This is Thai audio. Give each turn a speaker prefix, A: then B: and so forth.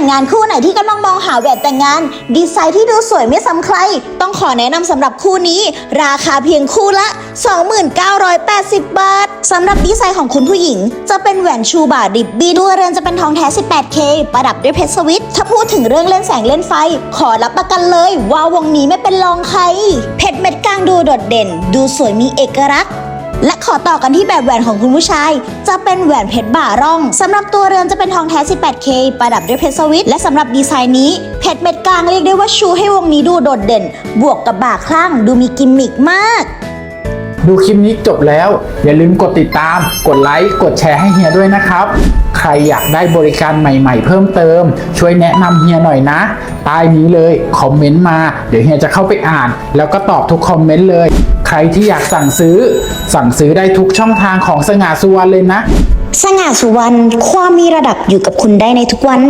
A: แต่งงานคู่ไหนที่กำลังมองหาแหวนแต่งงาน ดีไซน์ที่ดูสวยไม่ซ้ำใคร ต้องขอแนะนำสำหรับคู่นี้ ราคาเพียงคู่ละ 2980 บาทสำหรับดีไซน์ของคุณผู้หญิง จะเป็นแหวนชูบาริบบี้ตัวเรือนจะเป็นทองแท้ 18K ประดับด้วยเพชรสวิตถ้าพูดถึงเรื่องเล่นแสงเล่นไฟ ขอรับประกันเลย ว่าวงนี้ไม่เป็นรองใคร เพชรเม็ดกลางดูโดดเด่น ดูสวยมีเอกลักษณ์ และขอต่อกันที่แบบแหวนของคุณผู้ชาย จะเป็นแหวนเพชรบ่าร่องสำหรับตัวเรือนจะเป็นทองแท้ 18K ประดับด้วยเพชรสวิตและสำหรับดีไซน์นี้เพชรเม็ดกลางเรียกได้ว่าชูให้วงนี้ดูโดดเด่น บวกกับบ่าคลั่งดูมีกิมมิกมาก
B: ดูคลิปนี้จบแล้ว อย่าลืมกดติดตาม กดไลค์ กดแชร์ให้เฮียด้วยนะครับ ใครอยากได้บริการใหม่ๆ เพิ่มเติม ช่วยแนะนำเฮียหน่อยนะใต้นี้เลยคอมเมนต์มา เดี๋ยวเฮียจะเข้าไปอ่าน แล้วก็ตอบทุกคอมเมนต์เลย ใครที่อยากสั่งซื้อ สั่งซื้อได้ทุกช่องทางของสง่าสุวรรณเลยนะ
A: สง่าสุวรรณความมีระดับอยู่กับคุณได้ในทุกวัน